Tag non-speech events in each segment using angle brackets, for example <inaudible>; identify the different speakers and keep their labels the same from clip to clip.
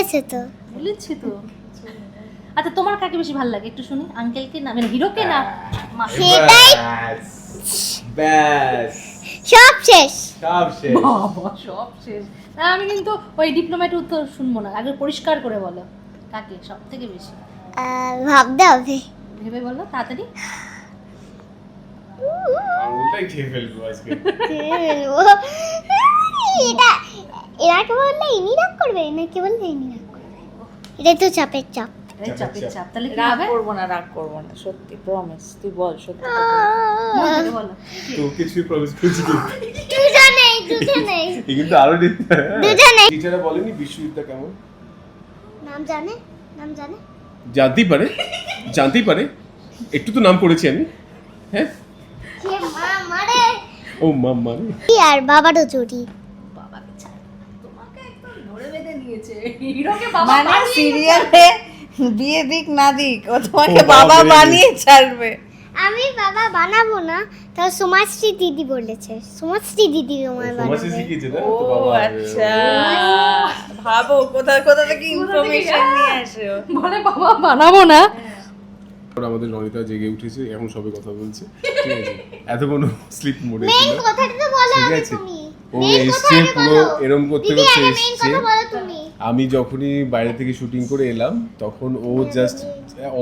Speaker 1: বলেছে তো।
Speaker 2: বলেছি তো। আচ্ছা তোমার কাকে বেশি ভালো লাগে? একটু শুনি। আঙ্কেলকে না? মানে হিরোকে না
Speaker 1: সেটাই
Speaker 3: ব্যাস।
Speaker 1: সব শেষ।
Speaker 3: সব শেষ।
Speaker 2: বাবা সব শেষ। না, আমি কিন্তু ওই ডিপ্লোম্যাট উত্তর শুনব না। আগে পরিষ্কার করে বলো। কাকে? সব থেকে বেশি
Speaker 1: ভাবতে হবে।
Speaker 2: ভেবে বলো তাড়াতাড়ি।
Speaker 3: আঙুলটাই খেয়ে ফেলব আজকে।
Speaker 1: ও, এটা এনাকে বললে ইনি রাগ করবে? এনাকে বললে ইনি রাগ করবে? এটাই তো চাপের চাপ।
Speaker 2: এই চাপের চাপ। তাহলে কি
Speaker 4: রাগ করব না রাগ করব না সত্যি প্রমিস তুই বল সত্যি
Speaker 2: মন
Speaker 3: তো কিছুই প্রমিস করছি কিন্তু
Speaker 1: দুজনেই দুজনেই। <laughs>
Speaker 3: কিন্তু আরও দিতে
Speaker 1: দুজনেই।
Speaker 3: টিচাররা বলেনি বিশ্ববিদ্যা কেমন?
Speaker 1: নাম জানে? নাম জানে?
Speaker 3: জানতেই পারে। জানতেই পারে। একটু তো নাম করেছি আমি। হ্যাঁ?
Speaker 1: মা
Speaker 3: ও মাম্মা
Speaker 1: কি আর বাবারও চুরি
Speaker 2: বাবাকে ছাড় তোমাকে একদম ধরে বেঁধে নিয়েছে হিরোকে বাবা
Speaker 4: মানে সিরিয়ালে বিয়ে দিক না দিক ও তোমাকে বাবা বানিয়ে ছাড়বে।
Speaker 1: আমি বাবা বানাবো না তো সুমাশ্রী দিদি বলেছে। সুমাশ্রী দিদি আমায় বানাবে।
Speaker 4: ও আচ্ছা। ভাবো কোথা কোথা থেকে ইনফরমেশন নিয়ে আসে। ও।
Speaker 2: বলে বাবা বানাবো না।
Speaker 3: আমাদের রনিতা জেগে উঠেছে এখন সবে কথা বলছে। ঠিক আছে? এত কোনো স্লিপ মোডে
Speaker 1: মেইন
Speaker 3: ছিল।
Speaker 1: কথাটা তো বলো
Speaker 3: ঠিক আছে?
Speaker 1: তুমি।
Speaker 3: ও এসছে পুরো
Speaker 1: বলো।
Speaker 3: এরম করতে
Speaker 1: দিদি
Speaker 3: করতে এসছে।
Speaker 1: কথা বলো তুমি।
Speaker 3: আমি যখনই বাইরে থেকে শুটিং করে এলাম তখন ও জাস্ট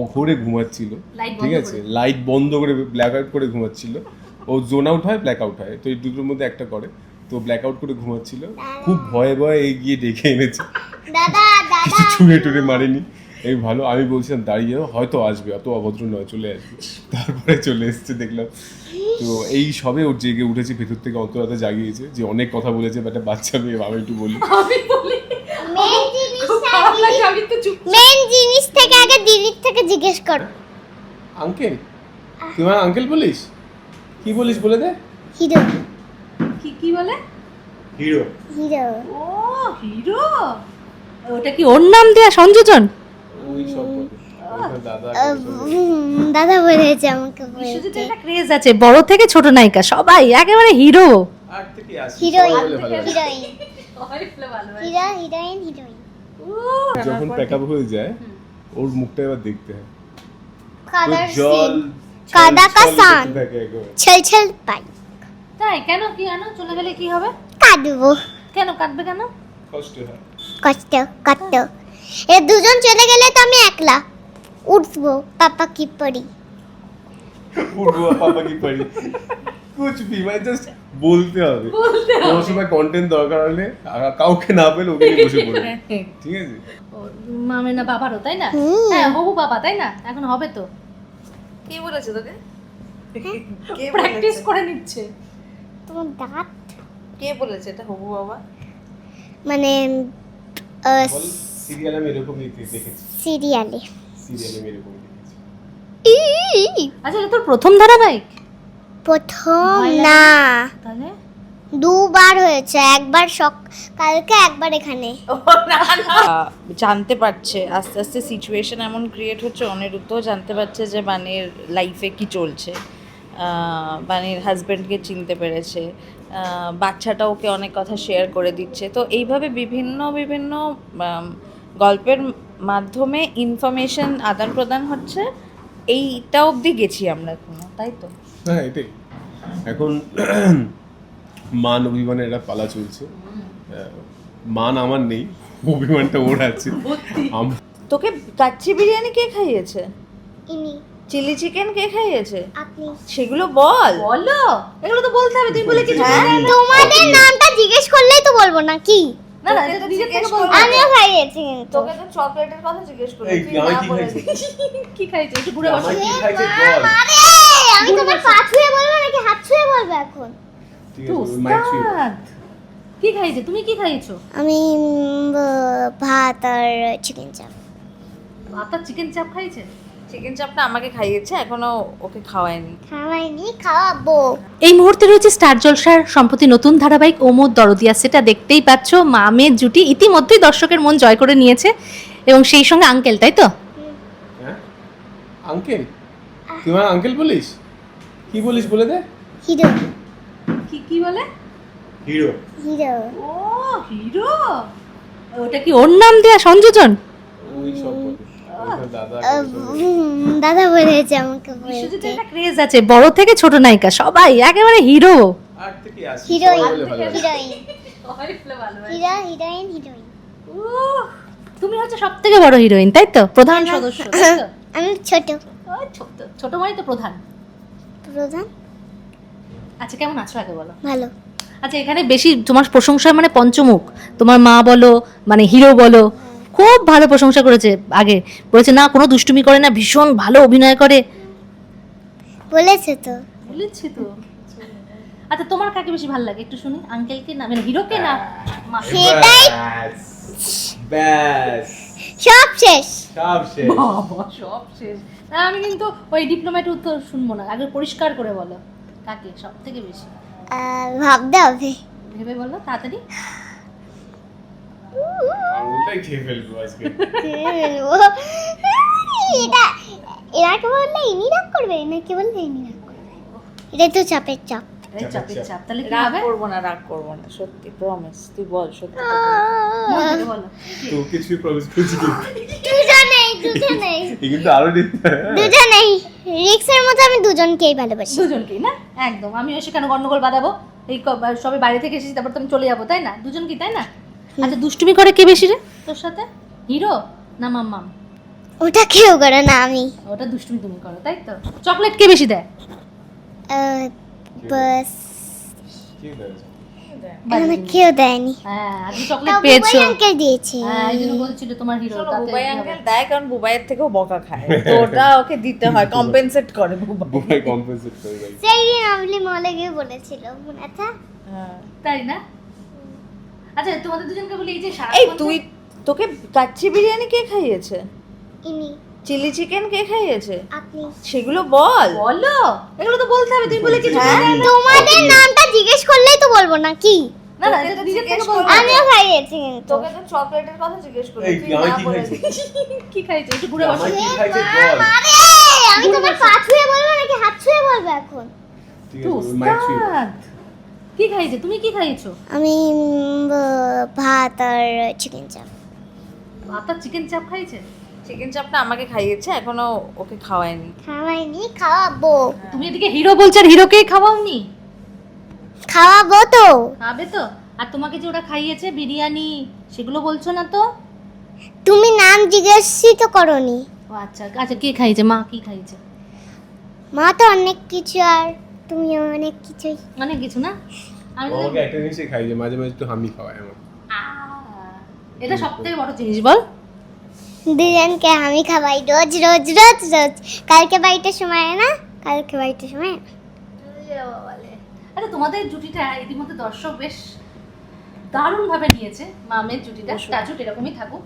Speaker 3: অঘরে ঘুমাচ্ছিল ঠিক আছে? লাইট বন্ধ করে ব্ল্যাক আউট করে ঘুমাচ্ছিল। ও জোন আউট হয় ব্ল্যাক আউট হয় তো এই দুটোর মধ্যে একটা করে। তো ব্ল্যাক আউট করে ঘুমাচ্ছিল। খুব ভয়ে ভয়ে এগিয়ে ডেকে এনেছে। কিছু ছুঁড়ে টুড়ে মারেনি। এই ভালো আমি বলছিলাম দাঁড়িয়ে হয়তো আসবে অত অভদ্র নয় চলে আসবে। তারপরে চলে এসছে দেখলাম। তো এই সবে ওর জেগে উঠেছে ভেতর থেকে অন্তরাতে জাগিয়েছে যে অনেক কথা বলেছে বাট বাচ্চা মেয়ে আমি একটু বলি
Speaker 2: আমি বলি
Speaker 1: মেইন
Speaker 2: খুব
Speaker 1: জিনিসটা
Speaker 2: খারাপ লাগে আমি তো চুপ
Speaker 1: মেইন জিনিস থেকে আগে দিদির থেকে জিজ্ঞেস কর।
Speaker 3: আঙ্কেল? তুই আমার আঙ্কেল বলিস? কি বলিস বলে দে।
Speaker 1: হিরো।
Speaker 2: কি কি বলে?
Speaker 3: হিরো।
Speaker 1: হিরো।
Speaker 2: ও হিরো? ওটা কি ওর নাম দেয়া সংযোজন
Speaker 3: ওই সব দাদা
Speaker 1: বলেছে। আমাকে
Speaker 2: একটা ক্রেজ আছে বড় থেকে ছোট নায়িকা সবাই একেবারে হিরো।
Speaker 3: আর
Speaker 1: হিরোইন
Speaker 3: সবাই বলে ভালোবাসে।
Speaker 1: Heroine hero heroine heroine.
Speaker 3: যখন প্যাকআপ হয়ে যায় ওর মুখটা এবার দেখতে হয়
Speaker 1: কাদার
Speaker 3: ওর জল
Speaker 1: সিন কাদা কা সান।
Speaker 3: ছলছল থাকে একেবারে।
Speaker 1: ছল ছল পাই
Speaker 2: তাই কেন কি কেন চলে গেলে কি হবে?
Speaker 1: কাঁদবো
Speaker 2: কেন কাটবে কেন?
Speaker 3: কষ্ট হয়।
Speaker 1: কষ্ট কষ্ট। এ দুজন চলে গেলে তো আমি একলা। উঠবো পাপা কি পড়ি
Speaker 3: উঠবো পাপা কি পারি? <laughs> কুছ ভি মানে জাস্ট বলতে হবে। কোনো সময় কন্টেন্ট দরকার হলে কাউকে না পেলে ওকে বসে পড়বে। <laughs> ঠিক আছে?
Speaker 2: না বাবারও তাই না?
Speaker 1: হুম।
Speaker 2: হ্যাঁ হবু বাবা তাই না? এখন হবে তো।
Speaker 4: কে বলেছে তোকে? কে
Speaker 2: প্র্যাকটিস করে নিচ্ছে।
Speaker 1: তোমার দাঁত?
Speaker 4: কে বলেছে এটা হবু বাবা?
Speaker 1: মানে
Speaker 3: সিরিয়াল আমি এরকমই দেখেছি।
Speaker 1: সিরিয়ালে।
Speaker 3: সিরিয়াল আমি এরকমই দেখেছি।
Speaker 2: আচ্ছা এটা তোর প্রথম ধারাবাহিক?
Speaker 1: প্রথম না।
Speaker 2: তাহলে?
Speaker 1: দুবার হয়েছে একবার কালকে একবার এখানে।
Speaker 4: জানতে পারছে আস্তে আস্তে সিচুয়েশন এমন ক্রিয়েট হচ্ছে অনিরুদ্ধও জানতে পারছে যে বানের লাইফে কি চলছে। বানির হাজব্যান্ডকে চিনতে পেরেছে। বাচ্চাটা ওকে অনেক কথা শেয়ার করে দিচ্ছে। তো এইভাবে বিভিন্ন বিভিন্ন গল্পের মাধ্যমে ইনফরমেশন আদান প্রদান হচ্ছে এইটা অবধি গেছি আমরা এখনও তাই তো?
Speaker 3: হ্যাঁ এটাই। এখন মান অভিমানের একটা পালা চলছে। মান আমার নেই অভিমানটা ওর আছে।
Speaker 4: তোকে কাচ্চি বিরিয়ানি কে খাইয়েছে?
Speaker 1: ইনি।
Speaker 4: চিলি চিকেন কে খাইয়েছে?
Speaker 1: আপনি।
Speaker 4: সেগুলো বল।
Speaker 2: বলো। এগুলো তো বলতে হবে তুমি বলে কিছু
Speaker 4: হ্যাঁ?
Speaker 1: তোমাদের নামটা জিজ্ঞেস করলেই তো বলব না কি?
Speaker 2: না না এটা থেকে।
Speaker 1: আমিও খাইয়েছি কিন্তু।
Speaker 4: তোকে তো চকলেটের কথা জিজ্ঞেস করলি
Speaker 3: এই,
Speaker 4: তুই
Speaker 3: কি খাইছে?
Speaker 2: একটু ঘুরে বসো।
Speaker 1: আমি তোমার পা ছুঁয়ে বলব নাকি হাত ছুঁয়ে বলব এখন।
Speaker 2: কি খাইছে তুমি কি খাইছো
Speaker 1: আমি ভাত আর চিকেন চাপ
Speaker 2: ভাত আর চিকেন চাপ খাইছে
Speaker 4: চিকেন চাপটা আমাকে খাইয়েছে এখনও ওকে খাওয়ায়নি।
Speaker 1: খাওয়াইনি খাওয়াবো।
Speaker 2: এই মুহূর্তে রয়েছে স্টার জলসার সম্প্রতি নতুন ধারাবাহিক ওমর দরদিয়া সেটা দেখতেই পাচ্ছ মামের জুটি ইতিমধ্যেই দর্শকের মন জয় করে নিয়েছে এবং সেই সঙ্গে আঙ্কেল তাই তো?
Speaker 3: হ্যাঁ? আঙ্কেল তুই আমার আঙ্কেল বলিস? কি বলিস বলে দে?
Speaker 1: হিরো।
Speaker 2: কি কি বলে?
Speaker 3: হিরো।
Speaker 1: হিরো।
Speaker 2: ও হিরো? ওটা কি ওর নাম দেয়া সংযোজন
Speaker 3: ওই সব দাদা
Speaker 1: দাদা বলেছে আমাকে বলেছে।
Speaker 2: একটা ক্রেজ আছে বড় থেকে ছোট নায়িকা সবাই একেবারে হিরো।
Speaker 3: আর থেকে আসি
Speaker 1: হিরোইন
Speaker 3: সবাই
Speaker 1: হিরোইন। Hero heroine heroine.
Speaker 2: তুমি হচ্ছে সব থেকে বড় হিরোইন তাই তো? প্রধান সদস্য তাই তো?
Speaker 1: আমি ছোট।
Speaker 2: ছোট ছোট মানে তো প্রধান।
Speaker 1: প্রধান?
Speaker 2: আচ্ছা কেমন আছো আগে বলো?
Speaker 1: ভালো।
Speaker 2: আচ্ছা এখানে বেশি তোমার প্রশংসা মানে পঞ্চমুখ। তোমার মা বলো মানে হিরো বলো খুব ভালো প্রশংসা করেছে আগে। বলেছে না কোনো দুষ্টুমি করে না ভীষণ ভালো অভিনয় করে।
Speaker 1: বলেছে তো।
Speaker 2: বলেছি তো। আচ্ছা তোমার কাকে বেশি ভালো লাগে? একটু শুনি। আঙ্কেলকে না মানে হিরোকে না
Speaker 1: সেটাই।
Speaker 3: ব্যাস। ব্যাস।
Speaker 1: সব শেষ।
Speaker 3: সব শেষ।
Speaker 2: বাবা সব শেষ। না আমি কিন্তু ওই ডিপ্লোম্যাটের উত্তর শুনব না। আগে পরিষ্কার করে বলো। কাকে? সব থেকে বেশি
Speaker 1: ভাবতে হবে
Speaker 2: ভেবে বলো তাড়াতাড়ি।
Speaker 3: আঙুলটাই খেয়ে ফেলব আজকে।
Speaker 1: ও, এটা এনাকে বললে? ইনি রাগ করবে? নাকি বললে ইনি রাগ করবে? এটা তো চাপের চাপ।
Speaker 2: চাপের চাপ। তাহলে কি
Speaker 4: রাগ
Speaker 2: হবে?
Speaker 4: করব না রাগ করব না সত্যি প্রমিস তুই বল সত্যি
Speaker 2: থেকে বলো।
Speaker 3: তো কিছুই প্রমিস করছি
Speaker 1: দুজনেই দুজনেই। <laughs>
Speaker 3: কিন্তু আরও
Speaker 1: দুজনেই। রিক্সের মতো আমি দুজনকেই ভালোবাসি।
Speaker 2: দুজনকেই না? একদম। আমিও সেখানে গন্ডগোল বাঁধাবো? এই সবে বাইরে থেকে এসেছি তারপর তো আমি চলে যাব তাই না? দুজন কি তাই না? আচ্ছা দুষ্টুমি করে কে বেশি রে? তোর সাথে? হিরো না মাম্মাম?
Speaker 1: ওটা কেউ করে না আমি।
Speaker 2: ওটা দুষ্টুমি তুমি করো তাই তো? চকলেট কে বেশি দেয়?
Speaker 1: আহ, বাস এখানে কেউ দেয়নি
Speaker 2: হ্যাঁ আজকে পেয়েছ।
Speaker 1: আঙ্কেল দিয়েছে।
Speaker 2: হ্যাঁ এই জন্য বলছিল তোমার হিরো
Speaker 4: বুবাই আঙ্কেল দেয় কারণ বুবাইয়ের থেকেও বকা খায়। তো ওটা ওকে দিতে হয় <laughs> কম্পেনসেট করে বুবাই।
Speaker 3: বুবাই কম্পেনসেট করে
Speaker 1: সেই দিন আমলি মলে গিয়ে বলেছিল মনে আছে
Speaker 4: হ্যাঁ।
Speaker 2: তাই না? আচ্ছা তোমাদের দুজনকে বলি এই যে
Speaker 4: এই তুই তোকে কাচ্চি বিরিয়ানি কে খাইয়েছে?
Speaker 1: ইনি।
Speaker 4: চিলি চিকেন কে খাইয়েছে?
Speaker 1: আপনি।
Speaker 4: সেগুলো বল।
Speaker 2: বলো। এগুলো তো বলতে হবে তুমি বলে কিছু
Speaker 4: হ্যাঁ?
Speaker 1: তোমাদের নামটা জিজ্ঞেস করলেই তো বলব না কি?
Speaker 2: না না এটা থেকে।
Speaker 1: আমিও খাইয়েছি কিন্তু।
Speaker 4: তোকে তো চকলেটের কথা জিজ্ঞেস করল তুই
Speaker 3: আমি
Speaker 4: না বলে <laughs>
Speaker 2: কি খাইছো? একটু ঘুরে বসো।
Speaker 1: আরে আমি তোমার পা ছুঁয়ে বলব নাকি হাত ছুঁয়ে বলব এখন।
Speaker 2: কি তুমি কি খাইছো?
Speaker 1: আমি ভাত আর চিকেন চাপ।
Speaker 2: ভাত আর চিকেন চাপ খাইছে?
Speaker 4: চিকেন চাপটা আমাকে খাইয়েছে এখনও ওকে খাওয়ায়নি।
Speaker 1: খাওয়াইনি খাওয়াবো।
Speaker 2: তুমি এদিকে হিরো বলছো আর হিরোকেই খাওয়াওনি?
Speaker 1: খাওয়াবো তো।
Speaker 2: খাবে তো? আর তোমাকে যে ওরা খাইয়েছে বিরিয়ানি সেগুলো বলছো না তো?
Speaker 1: তুমি নাম জিজ্ঞেসই তো করনি।
Speaker 2: ও আচ্ছা আচ্ছা কে খাইছে মা কি খাইছে
Speaker 1: মা তো অনেক কিছু আর তুমি অনেক কিছুই।
Speaker 2: অনেক কিছু না? আমি
Speaker 3: আমাকে একটা জিনিসই খাই যে মাঝে মাঝে একটু হামি খাওয়ায় আমার
Speaker 2: এটা সবথেকে বড় জিনিস বল।
Speaker 1: দুজনকে আমি খাওয়াই রোজ রোজ রোজ রোজ। কালকে বাড়িতে সময় না? কালকে বাড়িতে সময় না?
Speaker 2: আচ্ছা তোমাদের জুটিটা ইতিমধ্যে দর্শক বেশ দারুণ ভাবে নিয়েছে। মামের জুটিটা টাচুট এরকমই থাকুক।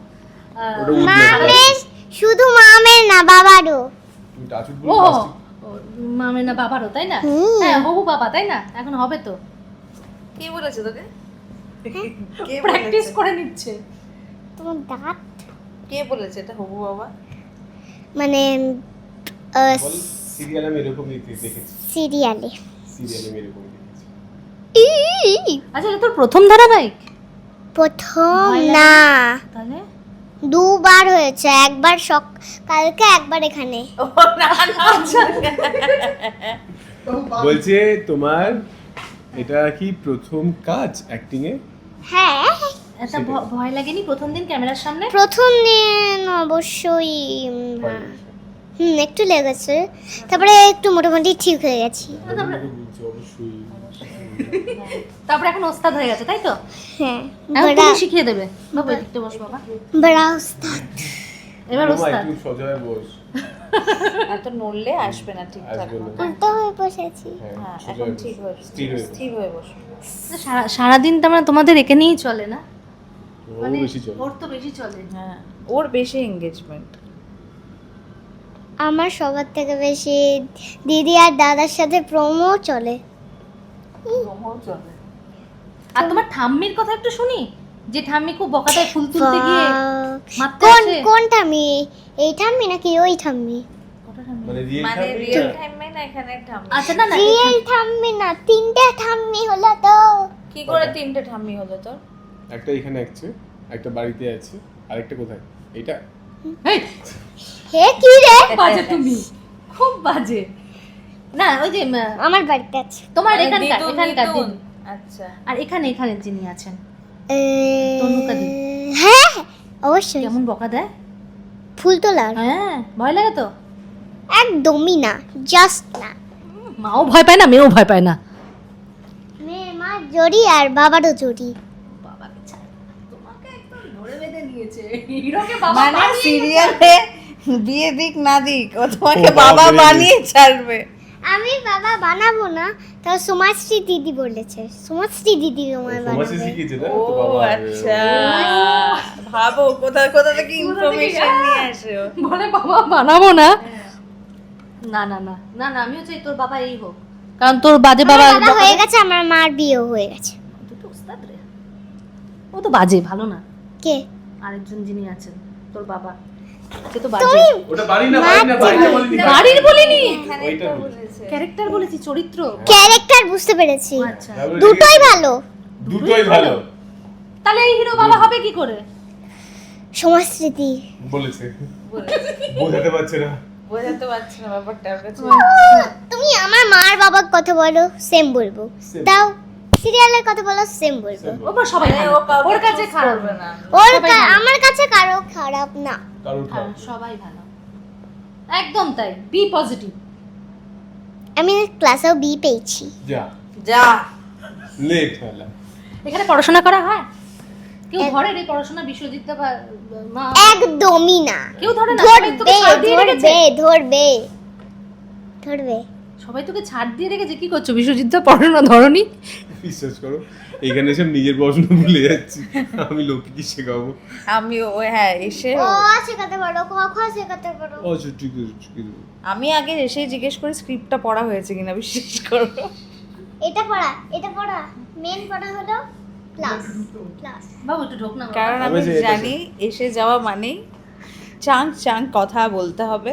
Speaker 1: মামের শুধু মামের না বাবারও।
Speaker 3: তুমি
Speaker 2: ও মামের না বাবারও তাই না?
Speaker 1: হুম।
Speaker 2: হ্যাঁ হবু বাবা তাই না? এখন হবে তো।
Speaker 4: কে বলেছে তোকে? কে
Speaker 2: প্র্যাকটিস করে নিচ্ছে।
Speaker 1: তোমার দাঁত
Speaker 4: কে বলেছে এটা হবু বাবা?
Speaker 1: মানে
Speaker 3: সিরিয়ালে আমি এরকমই দে- দেখেছি
Speaker 1: সিরিয়ালে।
Speaker 3: সিরিয়ালে আমি এরকমই দেখেছি
Speaker 2: আচ্ছা এটা তোর প্রথম ধারাবাহিক?
Speaker 1: প্রথম না।
Speaker 2: তাহলে?
Speaker 1: দুবার হয়েছে একবার সক কালকে একবার এখানে।
Speaker 4: না
Speaker 3: বলছে তোমার এটা কি প্রথম কাজ অ্যাক্টিং এ
Speaker 1: হ্যাঁ।
Speaker 2: একটা ভ- ভয় লাগেনি? প্রথম দিন ক্যামেরার সামনে?
Speaker 1: প্রথম দিন অবশ্যই হ্যাঁ। হুম একটু লেগেছে। তারপরে একটু মোটামুটি ঠিক হয়ে গেছি। <laughs>
Speaker 2: তারপরে এখন ওস্তাদ হয়ে গেছে তাই তো?
Speaker 1: হ্যাঁ বড়া
Speaker 2: শিখিয়ে দেবে। বাবা এদিকটা বস বাবা।
Speaker 1: বড়া উস্তাদ
Speaker 2: এবার ওস্তাদ।
Speaker 3: একটু সোজা হয়ে বস
Speaker 4: এত নড়লে আসবে না ঠিকঠাক।
Speaker 1: উল্টো হয়ে বসেছি।
Speaker 3: হ্যাঁ
Speaker 4: হ্যাঁ এখন ঠিক হয়ে
Speaker 3: স্থির হয়ে বস।
Speaker 4: বসো।
Speaker 2: সারা- সারাদিন তো আমরা তোমাদের একে নিয়েই চলে না?
Speaker 3: ও
Speaker 2: ওর তো বেশি চলে।
Speaker 4: হ্যাঁ ওর বেশি এঙ্গেজমেন্ট
Speaker 1: আমার সবার থেকে বেশি দিদি আর দাদার সাথে প্রোমো চলে।
Speaker 4: চলে।
Speaker 2: আর তোমার ঠাম্মির কথা একটু শুনি? যে ঠাম্মি খুব বকাটায় ফুল তুলতে গিয়ে
Speaker 1: কোন কোন ঠাম্মি? এই ঠাম্মি নাকি ওই ঠাম্মি?
Speaker 3: মানে রিয়েল
Speaker 4: মানে না? এখানে ঠাম্মি?
Speaker 2: আচ্ছা না না
Speaker 1: রিয়েল ঠাম্মি না তিনটে ঠাম্মি হলো তো।
Speaker 4: কি করে তিনটে ঠাম্মি হলো তোর?
Speaker 3: একটা এখানে একছে একটা বাড়িতে আছে আরেকটা কোথায়? এটা
Speaker 1: হে কি রে?
Speaker 2: বাজে তুমি। খুব বাজে। না ওই যে
Speaker 1: আমার বাড়িতে আছে।
Speaker 2: তোমার
Speaker 4: মানে
Speaker 2: এখানকার এখানকার।
Speaker 4: দিদুন। আচ্ছা।
Speaker 2: আর এখানে এখানে যিনি আছেন। তনুকা দি।
Speaker 1: হ্যাঁ হ্যাঁ, অবশ্যই।
Speaker 2: কেমন বকা দেয়?
Speaker 1: ফুল তোলার।
Speaker 2: হ্যাঁ ভয় লাগে তো?
Speaker 1: একদমই না জাস্ট না।
Speaker 2: মাও ভয় পায় না মেয়েও ভয় পায় না।
Speaker 1: মেয়ে মা জড়ি আর বাবারও জড়ি।
Speaker 2: নিয়েছে হিরোকে
Speaker 4: মানে সিরিয়ালে বিয়ে দিক না দিক ও তোমাকে
Speaker 3: বাবা
Speaker 4: বাবা বানিয়ে ছাড়বে।
Speaker 1: আমি বাবা বানাবো না সুমাশ্রী দিদি বলেছে। সুমাশ্রী দিদি
Speaker 3: সমাজে
Speaker 1: বানাবে।
Speaker 4: ও আচ্ছা। ভাবো কোথা কোথা থেকে ইনফরমেশন নিয়ে আসে।
Speaker 2: বলে বাবা বানাবো না? না না না না না আমিও চাই তোর বাবা এই হোক। কারণ তোর বাজে বাবা
Speaker 1: আমার বাবা হয়ে গেছে আমার মার বিয়েও হয়ে গেছে।
Speaker 2: দুটো ওস্তাদ রে। ও তো বাজে ভালো না।
Speaker 1: কে?
Speaker 2: আরেকজন যিনি আছেন তোর বাবা। সে তো বাজে।
Speaker 3: ওটা বাড়ি না বাড়ি না বাড়িটা বলিনি?
Speaker 2: বাড়ির বলিনি? ক্যারেক্টার বলেছি। চরিত্র?
Speaker 1: ক্যারেক্টার বুঝতে পেরেছি।
Speaker 2: আচ্ছা।
Speaker 1: দুটোই ভালো।
Speaker 3: দুটোই ভালো।
Speaker 2: তাহলে এই হিরো বাবা হবে কি করে?
Speaker 1: সমাজস্মৃতি।
Speaker 3: বলেছে। বোঝাতে পারছে না।
Speaker 4: বোঝাতে পারছি না ব্যাপারটা
Speaker 1: তুমি আমার মার বাবার কথা বলো সেম বলব. দাও। সিরিয়ালের কথা বলো সেম বলব।
Speaker 3: Same.
Speaker 2: ও বা সবাই
Speaker 4: কাউকে
Speaker 2: ওর কাছে খারাপ
Speaker 4: না।
Speaker 1: ওর
Speaker 2: সবাই
Speaker 1: কা-
Speaker 2: ভালো।
Speaker 1: আমার কাছে কারও খারাপ না।
Speaker 3: কারণ
Speaker 2: হ্যাঁ, সবাই ভালো। একদম তাই। বি পজিটিভ
Speaker 1: আমি ক্লাসেও বি পেয়েছি।
Speaker 3: যা।
Speaker 4: যা।
Speaker 3: লেট হলা
Speaker 2: এখানে পড়াশোনা করা হয়? কেউ ধরে রে পড়াশোনা বিশ্বজিৎ মা
Speaker 1: একদমই না।
Speaker 2: কেউ ধরে না? সবাই তোকে
Speaker 1: ধরবে
Speaker 2: ছাড় দিয়ে রেখেছে?
Speaker 1: ধরবে। ধরবে। ধরবে
Speaker 2: সবাই তোকে ছাড় দিয়ে রেখেছে? কি করছ? বিশ্বজিৎ দা পড়াশোনা ধরনি?
Speaker 3: বিশ্বাস করো এখানে সব নিজের পড়াশোনা ভুলে যাচ্ছি। আমি লোককে কি শেখাবো?
Speaker 4: আমি ও হ্যাঁ এসে
Speaker 1: শেখাতে পারো ক খ শেখাতে পারো।
Speaker 3: ও আচ্ছা ঠিক আছে ঠিক আছে।
Speaker 4: আমি আগে এসেই জিজ্ঞেস করে স্ক্রিপ্টটা পড়া হয়েছে কিনা বিশ্বাস করো।
Speaker 1: এটা পড়া এটা পড়া। মেন পড়া হলো ক্লাস ক্লাস
Speaker 2: বাবু একটু ঢোক না
Speaker 4: কারণ
Speaker 3: আমি
Speaker 4: আমি জানি এসে যাওয়া মানেই চাং চাং কথা বলতে হবে।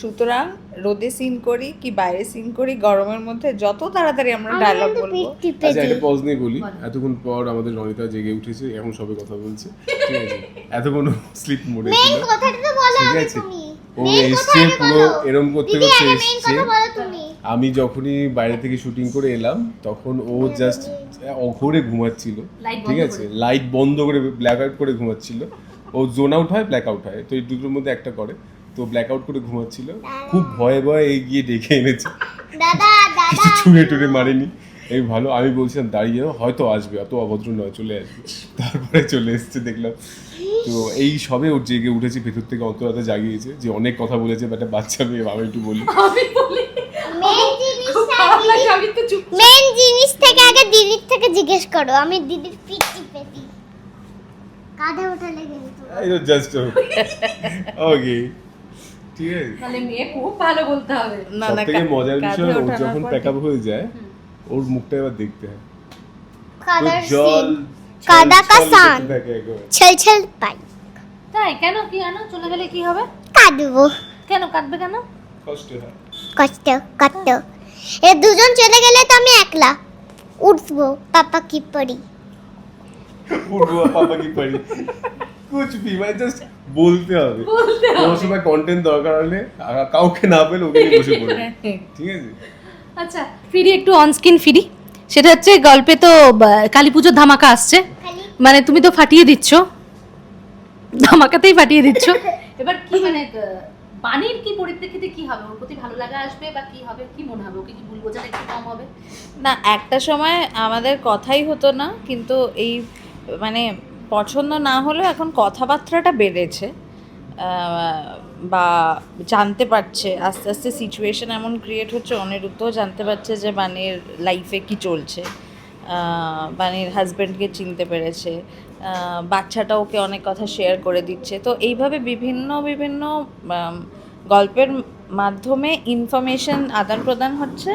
Speaker 4: সুতরাং রোদে সিন করি কি বাইরে সিন করি গরমের মধ্যে যত তাড়াতাড়ি আমরা ডায়লগ বলব।
Speaker 3: আচ্ছা একটা পজ নিয়ে বলি। এতক্ষণ পর আমাদের রনিতা জেগে উঠেছে এখন সবে কথা বলছে। ঠিক আছে? এতক্ষণ স্লিপ মোডে
Speaker 1: মেন
Speaker 3: ছিল।
Speaker 1: কথাটা তো বলো
Speaker 3: ঠিক আছে?
Speaker 1: তুমি।
Speaker 3: ও
Speaker 1: মেন কথা
Speaker 3: এসছে পুরো
Speaker 1: বলো।
Speaker 3: এরম করতে করতে
Speaker 1: আগে মেন
Speaker 3: এসছে।
Speaker 1: কথা বলো তুমি।
Speaker 3: আমি যখনই বাইরে থেকে শুটিং করে এলাম তখন ও জাস্ট অঘরে ঘুমাচ্ছিল। ঠিক আছে? লাইট বন্ধ করে ব্ল্যাক আউট করে ঘুমাচ্ছিল। ও জোন আউট হয় ব্ল্যাক আউট হয়। তো এই দুটোর মধ্যে একটা করে। তো ব্ল্যাক আউট করে ঘুমাচ্ছিল। খুব ভয়ে ভয়ে এগিয়ে ডেকে এনেছে।
Speaker 1: দাদা
Speaker 3: কিছু ছুঁড়ে টুড়ে মারেনি। এই ভালো আমি বলছিলাম দাঁড়িয়ে যাও, হয়তো আসবে অত অভদ্র নয় চলে আসবে। তারপরে চলে এসছে দেখলাম। তো এই সবে ওর জেগে উঠেছে ভেতর থেকে অন্তরাতে জাগিয়েছে যে অনেক কথা বলেছে বাট বাচ্চা মেয়ে আমি একটু বলি।
Speaker 2: আমি
Speaker 1: মেন মেন জিনিস থেকে আগে দিদির থেকে জিজ্ঞেস করো আমি দিদির পিঠ টিপে দিই। কাঁধে উঠালে কিন্তু
Speaker 3: জাস্ট ওকে ঠিক আছে
Speaker 2: তাহলে মেয়ে খুব ভালো বলতে হবে।
Speaker 4: না না
Speaker 3: থেকে মজার বিষয় ও যখন
Speaker 4: পর
Speaker 3: হয়ে যায় ওর মুখটা এবার দেখতে হয়।
Speaker 1: কাদার
Speaker 3: জল
Speaker 1: কাদা কা
Speaker 3: ছল করতে
Speaker 1: সান
Speaker 3: থাকে একেবারে।
Speaker 1: ছল ছল পাই।
Speaker 2: তাই? কেন? কি জানো চলে গেলে কি হবে?
Speaker 1: কাঁদবো।
Speaker 2: কেন? কাটবে কেন?
Speaker 3: কষ্ট হয়।
Speaker 1: কষ্ট কষ্ট। এ দুজন চলে গেলে তো আমি একলা। উঠবো পাপা কি পড়ি
Speaker 3: উঠবো পাপা কি পারি? কুছ ভি মানে জাস্ট বলতে হবে। কোনো সময় কন্টেন্ট দরকার হলে কাউকে না পেলে ওকে নিয়ে বসে পড়বে। ঠিক আছে?
Speaker 2: আচ্ছা ফিরি একটু অন স্ক্রিন ফিরি। সেটা হচ্ছে গল্পে তো কালী পুজোর ধামাকা আসছে। মানে তুমি তো ফাটিয়ে দিচ্ছ। ধামাকাতেই ফাটিয়ে দিচ্ছ। <laughs> এবার কি মানে বাণীর কি পরিপ্রেক্ষিতে কি হবে? ওর প্রতি ভালো লাগা আসবে বা কি হবে? কি মনে হবে? ওকে কি ভুল বোঝাটা একটু কম হবে?
Speaker 4: না একটা সময় আমাদের কথাই হতো না কিন্তু এই মানে পছন্দ না হলেও এখন কথাবার্তাটা বেড়েছে বা জানতে পারছে, আস্তে আস্তে সিচুয়েশন এমন ক্রিয়েট হচ্ছে, অনিরুদ্ধও জানতে পারছে যে বাণীর লাইফে কি চলছে বাণীর হাজব্যান্ডকে চিনতে পেরেছে বাচ্চাটা ওকে অনেক কথা শেয়ার করে দিচ্ছে। তো এইভাবে বিভিন্ন বিভিন্ন গল্পের মাধ্যমে ইনফরমেশন আদান প্রদান হচ্ছে,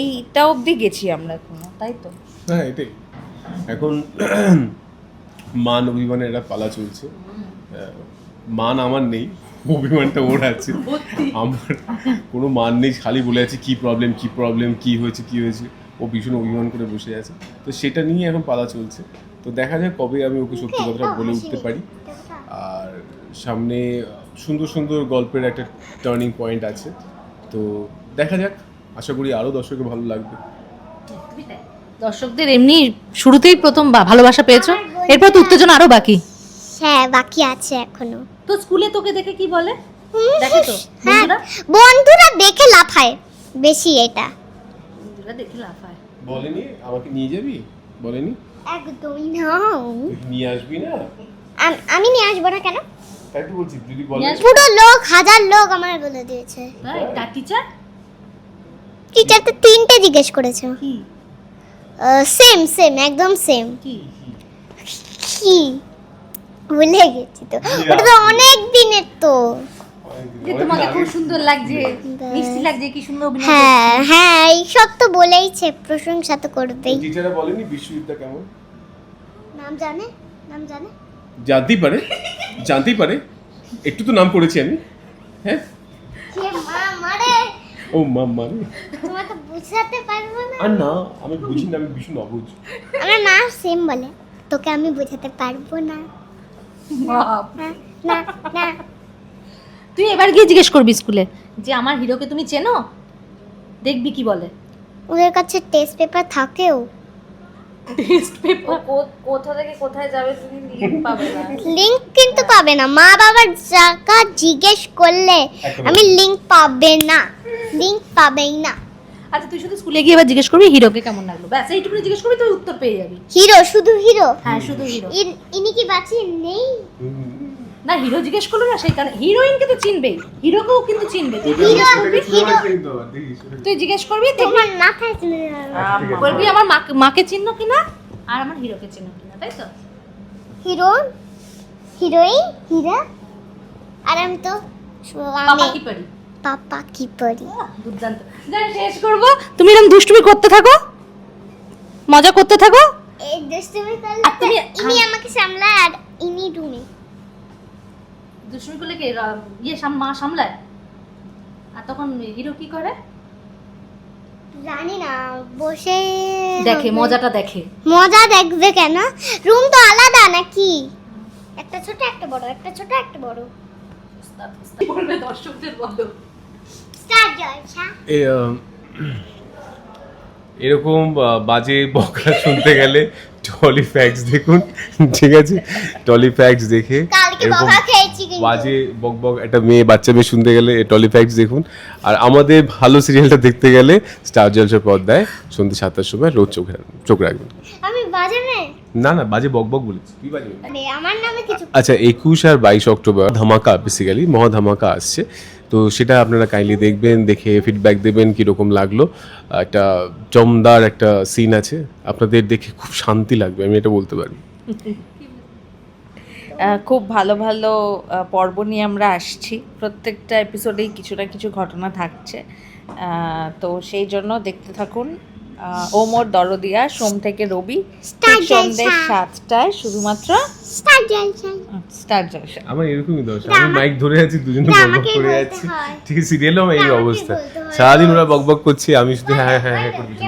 Speaker 4: এইটা অবধি গেছি আমরা এখনও, তাই তো?
Speaker 3: হ্যাঁ এটাই। এখন মান অভিমানের একটা পালা চলছে। মান আমার নেই অভিমানটা ওর আছে। আমার কোনো মান নেই খালি বলে আছে কি প্রবলেম কি প্রবলেম কি হয়েছে কি হয়েছে। ও ভীষণ অভিমান করে বসে আছে। তো সেটা নিয়ে এখন পালা চলছে। তো দেখা যাক কবে আমি ওকে সত্যি কথাটা বলে উঠতে পারি। আর সামনে সুন্দর সুন্দর গল্পের একটা টার্নিং পয়েন্ট আছে। তো দেখা যাক আশা করি আরও দর্শকের ভালো লাগবে।
Speaker 2: দর্শকদের এমনি শুরুতেই প্রথম ভালোবাসা পেয়েছ? এরপর তো উত্তেজনা আরও বাকি।
Speaker 1: হ্যাঁ বাকি আছে এখনও।
Speaker 2: তো স্কুলে তোকে দেখে কি বলে? দেখে তো।
Speaker 1: হ্যাঁ।
Speaker 2: বন্ধুরা?
Speaker 1: দেখে লাফায় বেশি এটা।
Speaker 2: বন্ধুরা দেখে লাফায়।
Speaker 3: বলেনি? আমাকে নিয়ে যাবি? বলেনি?
Speaker 1: একদমই না।
Speaker 3: নিয়ে আসবি না?
Speaker 1: আমি নিয়ে আসব না কেন?
Speaker 3: তাই তো বলছি যদি বলে
Speaker 1: পুরো লোক হাজার লোক আমার বলে দিয়েছে।
Speaker 2: তাই? তার টিচার
Speaker 1: টিচার তো তিনটে জিজ্ঞেস করেছে।
Speaker 2: কি?
Speaker 1: সেম সেম একদম সেম
Speaker 2: কি?
Speaker 1: কি? ভুলে গেছি তো। ওটা তো অনেক দিনের তো।
Speaker 2: যে তোমাকে খুব সুন্দর লাগছে মিষ্টি লাগছে কি সুন্দর অভিনয়।
Speaker 1: হ্যাঁ হ্যাঁ এইসব তো বলেইছে প্রশংসা তো করবেই।
Speaker 3: টিচাররা বলেনি কেমন?
Speaker 1: নাম জানে? নাম জানে?
Speaker 3: জানতেই পারে জানতেই পারে। একটু তো নাম করেছি আমি। হ্যাঁ?
Speaker 1: কে মা মারে?
Speaker 3: ও।
Speaker 1: তোমাকে বুঝাতে পারব না?
Speaker 3: আর না আমি বুঝি না আমি ভীষণ অবুঝ
Speaker 1: আমার মা সেম বলে। তোকে আমি বোঝাতে পারব না। না না
Speaker 2: তুই এবার গিয়ে জিজ্ঞেস করবি স্কুলে যে আমার হিরোকে তুমি চেনো? দেখবি কি বলে।
Speaker 1: ওদের কাছে টেস্ট পেপার থাকেও।
Speaker 2: টেস্ট পেপার
Speaker 4: কোথা থেকে কোথায় যাবে তুমি লিঙ্ক পাবে না।
Speaker 1: লিংক কিন্তু পাবে না। মা বাবার জায়গা জিজ্ঞেস করলে আমি লিংক পাবে না। লিংক পাবেই না।
Speaker 2: আচ্ছা তুই শুধু স্কুলে গিয়ে এবার জিজ্ঞেস করবি হিরোকে কেমন লাগল? ব্যাস এইটুকুনি জিজ্ঞেস করবি তুই উত্তর পেয়ে যাবি।
Speaker 1: হিরো শুধু হিরো?
Speaker 2: হ্যাঁ শুধু হিরো।
Speaker 1: ইন- ইনি কি বাঁচিয়ে নেই?
Speaker 2: না হিরো জিজ্ঞেস করল না সেই কারণে হিরোইনকে তো চিনবেই। হিরোকেও কিন্তু চিনবে। তুই জিজ্ঞেস করবি
Speaker 1: তোমার মাথায় চলে যাবে।
Speaker 2: বলবি আমার মাকে মাকে চিহ্ন কিনা আর আমার হিরোকে চিহ্ন কিনা তাই তো?
Speaker 1: হিরো? হিরোইন? হিরা? আর আমি তো
Speaker 2: পাপা কি পারি?
Speaker 1: পাপা কি পড়ি
Speaker 2: আহ, দুর্দান্ত। শেষ করব। তুমি এরকম দুষ্টুমি করতে থাকো? মজা করতে থাকো?
Speaker 1: এই দুষ্টুমি করলে
Speaker 2: তুমি-
Speaker 1: ইনি আমাকে সামলায় আর ইনি রুমে।
Speaker 2: দুষ্টুমি করলে কি ইয়ে সাম- মা সামলায়? আর তখন হিরো কি করে?
Speaker 1: জানি না বসে
Speaker 2: দেখে মজাটা দেখে।
Speaker 1: মজা দেখবে কেন? রুম তো আলাদা নাকি? একটা ছোট একটা বড় একটা ছোট একটা বড়।
Speaker 2: দর্শকদের বলো
Speaker 1: স্টার্ট জলসা
Speaker 3: এ, আহ, এরকম বাজে বকরা শুনতে গেলে টলি ফ্যাক্টস দেখুন ঠিক আছে? টলি ফ্যাক্টস দেখে এরকম বাজে বক বক একটা মেয়ে বাচ্চা মেয়ে শুনতে গেলে টলি ফ্যাক্টস দেখুন। আর আমাদের ভালো সিরিয়ালটা দেখতে গেলে স্টার জলসার পর্দায় সন্ধ্যে সাতটার সময় রোজ চোখ চোখ রাখবেন।
Speaker 1: আমি বাজাবে
Speaker 3: না না বাজে বক বক বলেছি। কি বাজে বকবক?
Speaker 1: আরে আমার নামে কিছু
Speaker 3: আচ্ছা একুশ আর বাইশ অক্টোবর ধামাকা বেসিক্যালি মহা ধামাকা আসছে। তো সেটা আপনারা কাইন্ডলি দেখবেন, দেখে ফিডব্যাক দেবেন কীরকম লাগল। একটা জমদার একটা সিন আছে, আপনাদের দেখে খুব শান্তি লাগবে, আমি এটা বলতে পারি।
Speaker 4: খুব ভালো ভালো পর্ব নিয়ে আমরা আসছি। প্রত্যেকটা এপিসোডেই কিছু না কিছু ঘটনা থাকছে। তো সেই জন্য দেখতে থাকুন। আহ, ওমর দরদিয়া সোম থেকে রবি সন্ধ্যা সাতটায় শুধুমাত্র
Speaker 1: স্টার্ট জলসা
Speaker 4: স্টার জলসা
Speaker 3: আমার এরকমই দশ আমি মাইক ধরে আছি দুজনে
Speaker 1: এটা
Speaker 3: বক বক
Speaker 1: আমাকেই
Speaker 3: করে
Speaker 1: আছি।
Speaker 3: যাচ্ছি
Speaker 1: হয়।
Speaker 3: ঠিক সিরিয়ালও আমার এই অবস্থা। সারাদিন ওরা বক বক করছে আমি শুধু হ্যাঁ হ্যাঁ হ্যাঁ করে দিচ্ছি।